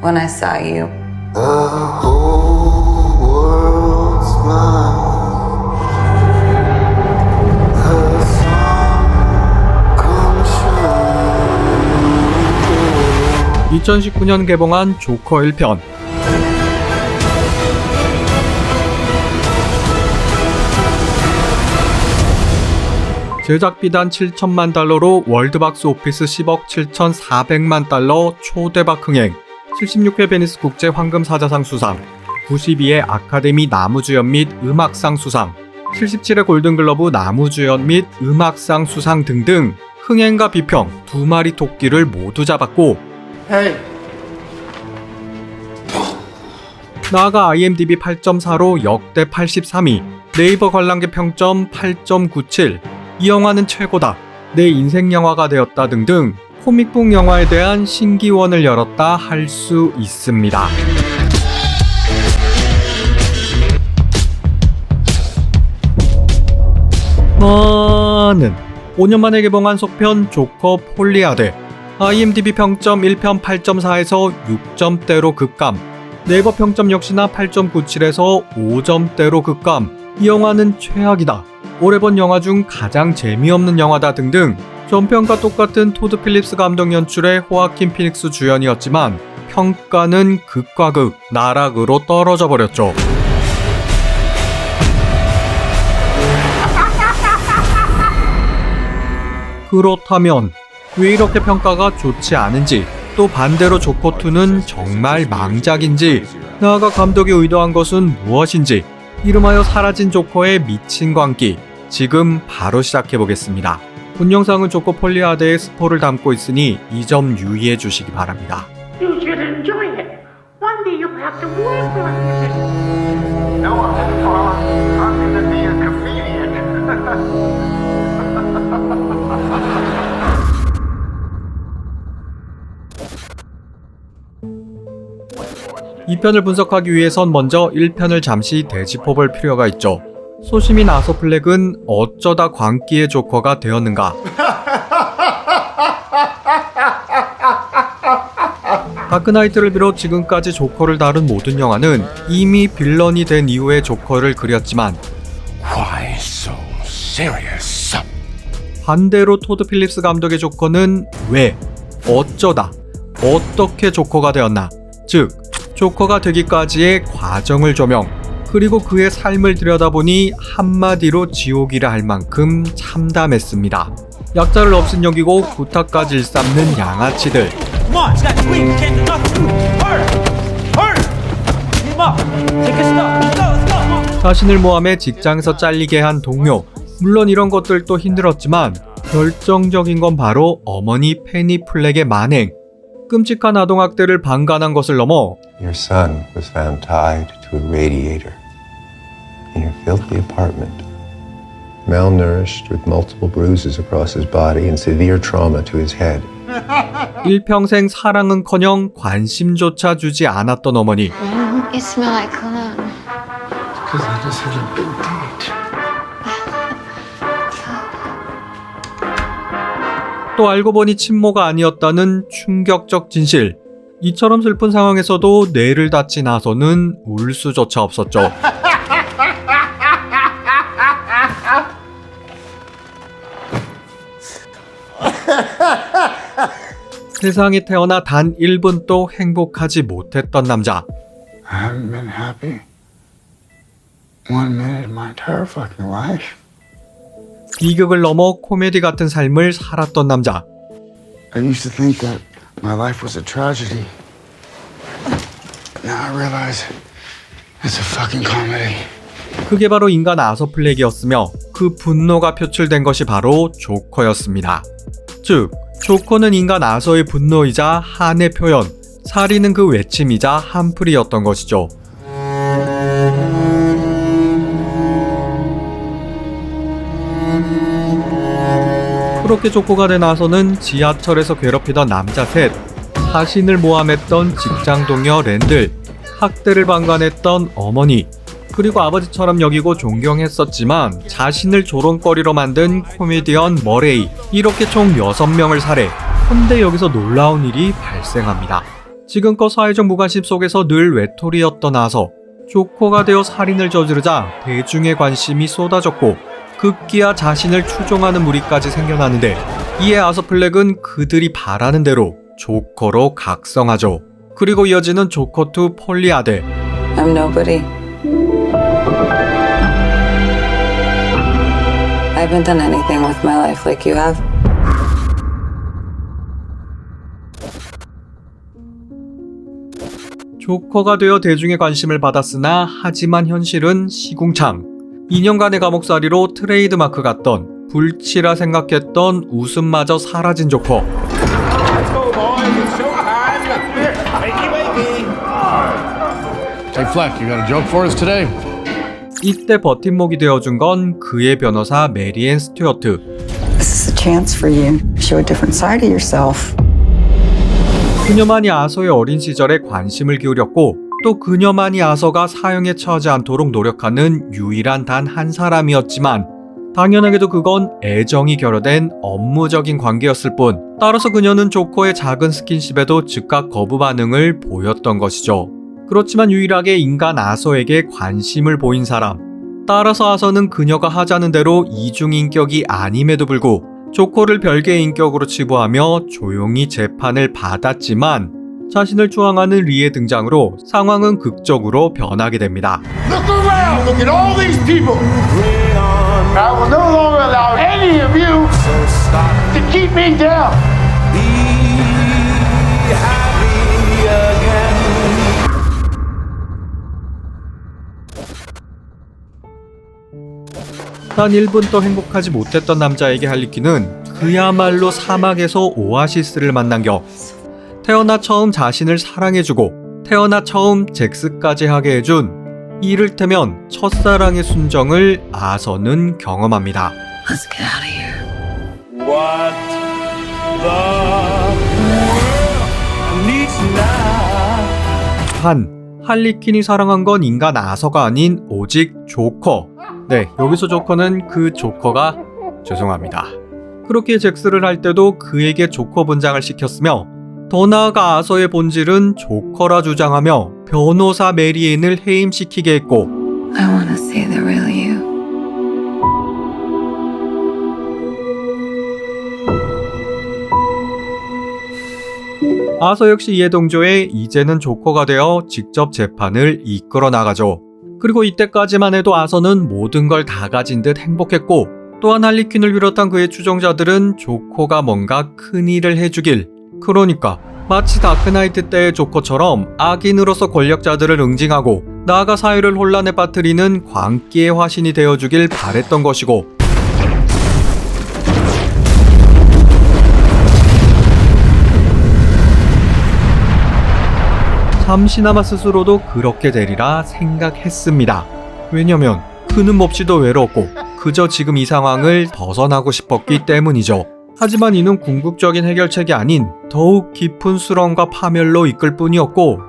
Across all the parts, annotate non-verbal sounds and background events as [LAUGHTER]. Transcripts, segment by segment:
when I saw you. The whole world smiles. The sun comes shining. 2019년 개봉한 조커 1편. 제작 비단 7천만 달러로 월드박스 오피스 10억 7,400만 달러 초대박 흥행. 76회 베니스 국제 황금 사자상 수상. 92회 아카데미 나무주연 및 음악상 수상. 77회 골든글러브 나무주연 및 음악상 수상 등등 흥행과 비평 두 마리 토끼를 모두 잡았고 나아가 IMDb 8.4로 역대 83위, 네이버 관람객 평점 8.97, 이 영화는 최고다, 내 인생 영화가 되었다 등등 코믹북 영화에 대한 신기원을 열었다 할 수 있습니다. 나는 5년 만에 개봉한 속편 조커 폴리아드 IMDb 평점 1편 8.4에서 6점대로 급감 네이버 평점 역시나 8.97에서 5점대로 급감 이 영화는 최악이다 올해 본 영화 중 가장 재미없는 영화다 등등 전편과 똑같은 토드 필립스 감독 연출의 호아킨 피닉스 주연이었지만 평가는 극과 극 나락으로 떨어져 버렸죠 그렇다면 왜 이렇게 평가가 좋지 않은지 또 반대로 조커2는 정말 망작인지 나아가 감독이 의도한 것은 무엇인지 이름하여 사라진 조커의 미친 광기 지금 바로 시작해보겠습니다. 본 영상은 조커 폴리아드의 스포를 담고 있으니 이 점 유의해 주시기 바랍니다. You should enjoy it. One day you'll have to work like it. No, I'm far. I'm gonna be a comedian. 이 편을 분석하기 위해선 먼저 1편을 잠시 되짚어볼 필요가 있죠. 소시민 아서 플렉은 어쩌다 광기의 조커가 되었는가? [LAUGHS] 다크나이트를 비롯 지금까지 조커를 다룬 모든 영화는 이미 빌런이 된 이후의 조커를 그렸지만 Why so serious? 반대로 토드 필립스 감독의 조커는 왜, 어쩌다, 어떻게 조커가 되었나? 즉, 조커가 되기까지의 과정을 조명, 그리고 그의 삶을 들여다보니 한마디로 지옥이라 할 만큼 참담했습니다. 약자를 없인 여기고 구타까지 일삼는 양아치들. 자신을 모함해 직장에서 잘리게 한 동료. 물론 이런 것들도 힘들었지만 결정적인 건 바로 어머니 페니 플렉의 만행. 끔찍한 아동학대를 방관한 것을 넘어 Your son was found tied to a radiator in your filthy apartment, malnourished with multiple bruises across his body and severe trauma to his head. 일평생 사랑은커녕 관심조차 주지 않았던 어머니. You smell like cologne. Because I just had a big 또 알고 보니 친모가 아니었다는 충격적 진실. 이처럼 슬픈 상황에서도 뇌를 다친 나서는 울 수조차 없었죠. [LAUGHS] 세상에 태어나 단 1분도 행복하지 못했던 남자. I haven't been happy one minute in my entire fucking life. 비극을 넘어 코미디 같은 삶을 살았던 남자. I used to think that my life was a tragedy. Now I realize it's a fucking comedy. 그게 바로 인간 아서플렉이었으며 그 분노가 표출된 것이 바로 조커였습니다. 즉, 조커는 인간 아서의 분노이자 한의 표현, 살인은 그 외침이자 한풀이였던 것이죠. 그렇게 조커가 된 아서는 지하철에서 괴롭히던 남자 셋, 자신을 모함했던 직장 동료 랜들, 학대를 방관했던 어머니, 그리고 아버지처럼 여기고 존경했었지만 자신을 조롱거리로 만든 코미디언 머레이 이렇게 총 6명을 살해 근데 여기서 놀라운 일이 발생합니다. 지금껏 사회적 무관심 속에서 늘 외톨이였던 아서 조커가 되어 살인을 저지르자 대중의 관심이 쏟아졌고 급기야 자신을 추종하는 무리까지 생겨나는데 이에 아서 플렉은 그들이 바라는 대로 조커로 각성하죠. 그리고 이어지는 조커 2 폴리아데 I'm nobody. I haven't done anything with my life like you have. 조커가 되어 대중의 관심을 받았으나 하지만 현실은 시궁창 2년간의 감옥살이로 트레이드마크 같던 불치라 생각했던 웃음마저 사라진 조커? 이때 버팀목이 되어준 건 그의 변호사 메리앤 스튜어트. 그녀만이 아서의 어린 시절에 관심을 기울였고 또 그녀만이 아서가 사형에 처하지 않도록 노력하는 유일한 단 한 사람이었지만 당연하게도 그건 애정이 결여된 업무적인 관계였을 뿐 따라서 그녀는 조커의 작은 스킨십에도 즉각 거부 반응을 보였던 것이죠. 그렇지만 유일하게 인간 아서에게 관심을 보인 사람 따라서 아서는 그녀가 하자는 대로 이중인격이 아님에도 불구 조커를 별개의 인격으로 치부하며 조용히 재판을 받았지만 자신을 추앙하는 리의 등장으로 상황은 극적으로 변하게 됩니다. Look around. Look at all these people. I will no longer allow any of you to keep me down. 단 1분도 행복하지 못했던 남자에게 할리퀸은 그야말로 사막에서 오아시스를 만난 격 태어나 처음 자신을 사랑해주고 태어나 처음 잭스까지 하게 해준 이를테면 첫사랑의 순정을 아서는 경험합니다. Let's get out of here. What the world needs now. 한 할리퀸이 사랑한 건 인간 아서가 아닌 오직 조커. 네, 여기서 조커는 그 조커가 죄송합니다. 그렇게 잭스를 할 때도 그에게 조커 분장을 시켰으며 더 나아가 아서의 본질은 조커라 주장하며 변호사 메리앤을 해임시키게 했고. 아서 역시 이에 동조해 이제는 조커가 되어 직접 재판을 이끌어 나가죠. 그리고 이때까지만 해도 아서는 모든 걸 다 가진 듯 행복했고 또한 할리퀸을 비롯한 그의 추종자들은 조커가 뭔가 큰 일을 해주길 그러니까 마치 다크나이트 때의 조커처럼 악인으로서 권력자들을 응징하고 나아가 사회를 혼란에 빠뜨리는 광기의 화신이 되어주길 바랬던 것이고 잠시나마 스스로도 그렇게 되리라 생각했습니다. 왜냐면 그는 몹시도 외로웠고 그저 지금 이 상황을 벗어나고 싶었기 때문이죠. 하지만 이는 궁극적인 해결책이 아닌 더욱 깊은 수렁과 파멸로 이끌 뿐이었고.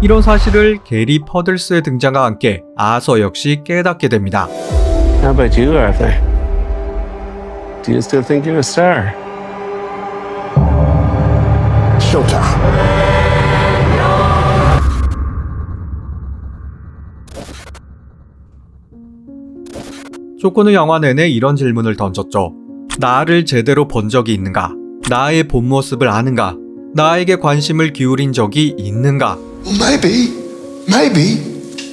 이런 사실을 게리 퍼들스의 등장과 함께 아서 역시 깨닫게 됩니다. How about you, Arthur? Do you still think you're a star? Showtime. 조커는 영화 내내 이런 질문을 던졌죠. 나를 제대로 본 적이 있는가? 나의 본 모습을 아는가? 나에게 관심을 기울인 적이 있는가? Maybe, maybe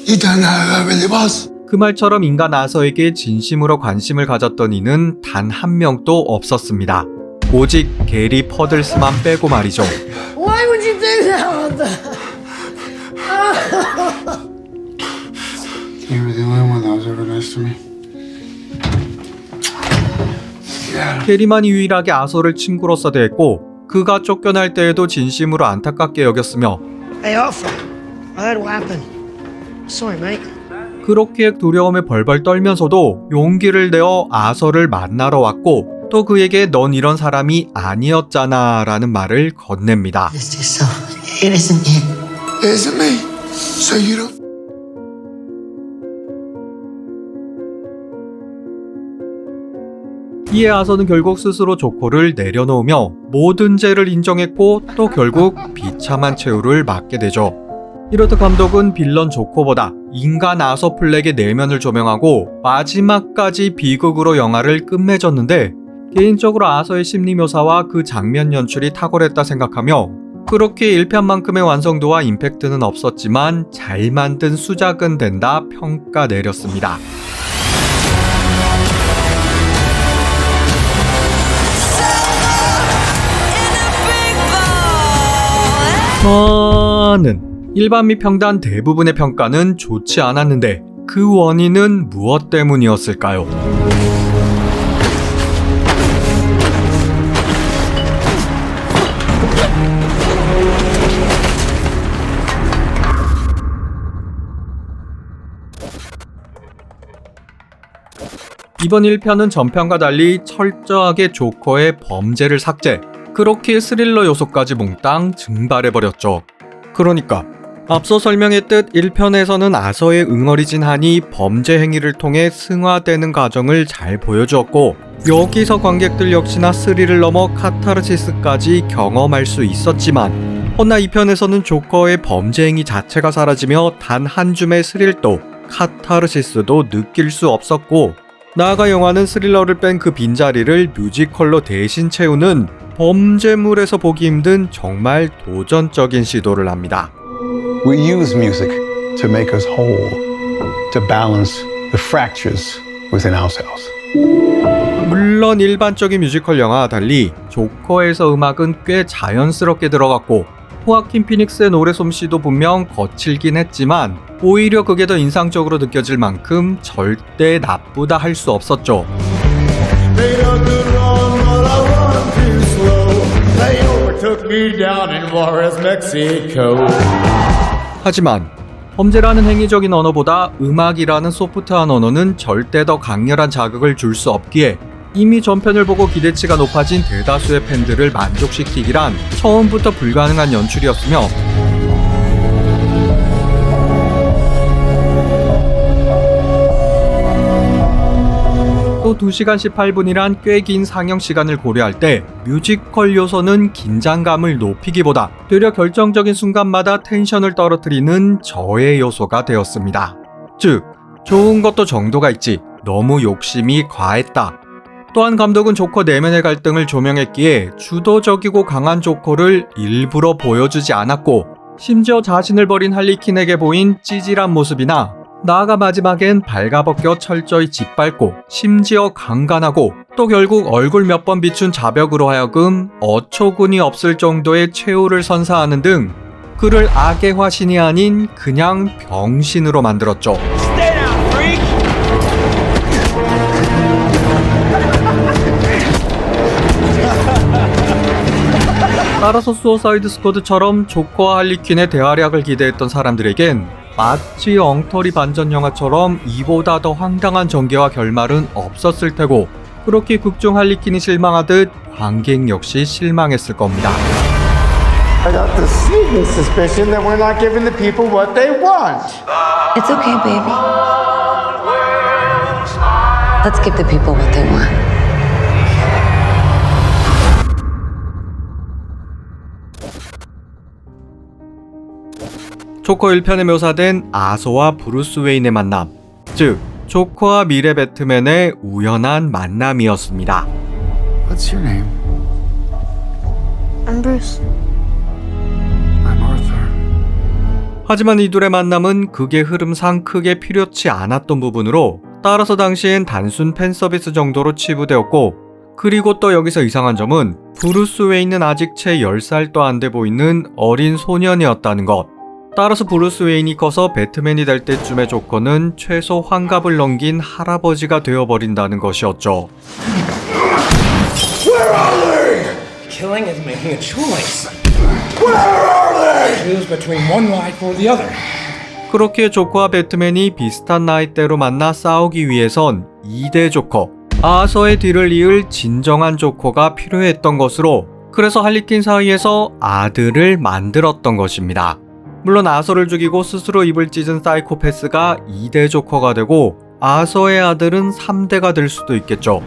you don't know who I really was. 그 말처럼 인간 아서에게 진심으로 관심을 가졌던 이는 단 한 명도 없었습니다. 오직 게리 퍼들스만 빼고 말이죠. Why would you do that? You were the only one that was ever nice to me. 게리만 이 유일하게 아서를 친구로서 대했고 그가 쫓겨날 때에도 진심으로 안타깝게 여겼으며 Hey, Arthur. I heard what happened. Sorry, mate. 그렇게 두려움에 벌벌 떨면서도 용기를 내어 아서를 만나러 왔고 또 그에게 넌 이런 사람이 아니었잖아 라는 말을 건넵니다. 이에 아서는 결국 스스로 조코를 내려놓으며 모든 죄를 인정했고 또 결국 비참한 최후를 맞게 되죠. 이렇듯 감독은 빌런 조코보다 인간 아서 플렉의 내면을 조명하고 마지막까지 비극으로 영화를 끝맺었는데 개인적으로 아서의 심리 묘사와 그 장면 연출이 탁월했다 생각하며 그렇게 1편만큼의 완성도와 임팩트는 없었지만 잘 만든 수작은 된다 평가 내렸습니다. 저는 일반 및 평단 대부분의 평가는 좋지 않았는데 그 원인은 무엇 때문이었을까요? 이번 1편은 전편과 달리 철저하게 조커의 범죄를 삭제, 그렇게 스릴러 요소까지 몽땅 증발해버렸죠. 그러니까 앞서 설명했듯 1편에서는 아서의 응어리진 한이 범죄 행위를 통해 승화되는 과정을 잘 보여주었고 여기서 관객들 역시나 스릴을 넘어 카타르시스까지 경험할 수 있었지만 허나 2편에서는 조커의 범죄 행위 자체가 사라지며 단 한 줌의 스릴도 카타르시스도 느낄 수 없었고 나아가 영화는 스릴러를 뺀 그 빈자리를 뮤지컬로 대신 채우는 범죄물에서 보기 힘든 정말 도전적인 시도를 합니다. We use music to make us whole, to balance the fractures within ourselves. 물론 일반적인 뮤지컬 영화와 달리 조커에서 음악은 꽤 자연스럽게 들어갔고 호아킨 피닉스의 노래 솜씨도 분명 거칠긴 했지만 오히려 그게 더 인상적으로 느껴질 만큼 절대 나쁘다 할 수 없었죠. 하지만 범죄라는 행위적인 언어보다 음악이라는 소프트한 언어는 절대 더 강렬한 자극을 줄 수 없기에 이미 전편을 보고 기대치가 높아진 대다수의 팬들을 만족시키기란 처음부터 불가능한 연출이었으며 또 2시간 18분이란 꽤 긴 상영 시간을 고려할 때 뮤지컬 요소는 긴장감을 높이기보다 되려 결정적인 순간마다 텐션을 떨어뜨리는 저의 요소가 되었습니다. 즉, 좋은 것도 정도가 있지 너무 욕심이 과했다. 또한 감독은 조커 내면의 갈등을 조명했기에 주도적이고 강한 조커를 일부러 보여주지 않았고 심지어 자신을 버린 할리퀸에게 보인 찌질한 모습이나 나아가 마지막엔 발가벗겨 철저히 짓밟고 심지어 강간하고 또 결국 얼굴 몇 번 비춘 자벽으로 하여금 어처구니 없을 정도의 최후를 선사하는 등 그를 악의 화신이 아닌 그냥 병신으로 만들었죠. 따라서 수어사이드 스쿼드처럼 조커와 할리퀸의 대활약을 기대했던 사람들에겐 마치 엉터리 반전 영화처럼 이보다 더 황당한 전개와 결말은 없었을 테고 그렇게 극중 할리퀸이 실망하듯 관객 역시 실망했을 겁니다. I got the sneaking suspicion that we're not giving the people what they want. It's okay, baby. Let's give the people what they want. 조커 1편에 묘사된 아소와 브루스 웨인의 만남, 즉 조커와 미래 배트맨의 우연한 만남이었습니다. What's your name? I'm Bruce. I'm Arthur. 하지만 이 둘의 만남은 극의 흐름상 크게 필요치 않았던 부분으로 따라서 당시엔 단순 팬 서비스 정도로 치부되었고 그리고 또 여기서 이상한 점은 브루스 웨인은 아직 채 10살도 안 돼 보이는 어린 소년이었다는 것. 따라서 브루스 웨인이 커서 배트맨이 될 때쯤의 조커는 최소 환갑을 넘긴 할아버지가 되어버린다는 것이었죠. Killing is making a choice. Where are they? Choose between one life or the other. 그렇게 조커와 배트맨이 비슷한 나이대로 만나 싸우기 위해선 2대 조커, 아서의 뒤를 이을 진정한 조커가 필요했던 것으로 그래서 할리퀸 사이에서 아들을 만들었던 것입니다. 물론 아서를 죽이고 스스로 입을 찢은 사이코패스가 2대 조커가 되고 아서의 아들은 3대가 될 수도 있겠죠.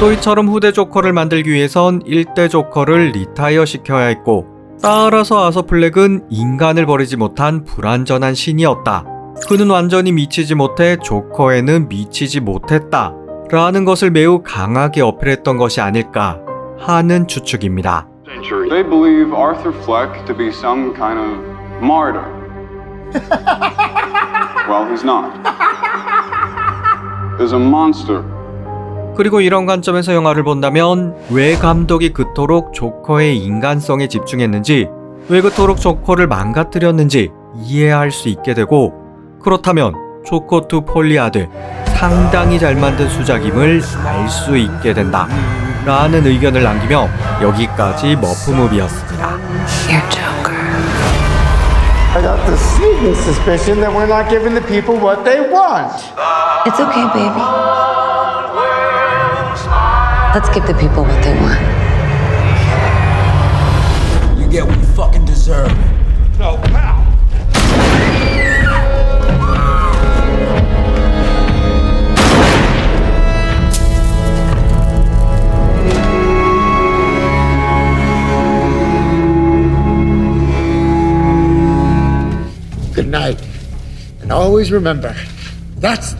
또 이처럼 후대 조커를 만들기 위해선 1대 조커를 리타이어 시켜야 했고 따라서 아서 플렉은 인간을 버리지 못한 불완전한 신이었다. 그는 완전히 미치지 못해 조커에는 미치지 못했다. 라는 것을 매우 강하게 어필했던 것이 아닐까 하는 추측입니다. They believe Arthur Fleck to be some kind of martyr. [LAUGHS] well, he's not. He's a monster. 그리고 이런 관점에서 영화를 본다면 왜 감독이 그토록 조커의 인간성에 집중했는지 왜 그토록 조커를 망가뜨렸는지 이해할 수 있게 되고 그렇다면 조커2 폴리아드 상당히 잘 만든 수작임을 알 수 있게 된다 라는 의견을 남기며 여기까지 머프무비였습니다 I got the sneaking suspicion that we're not giving the people what they want. It's okay, baby. Let's give the people what they want. You get what you fucking deserve. No, Good night. And always remember, that's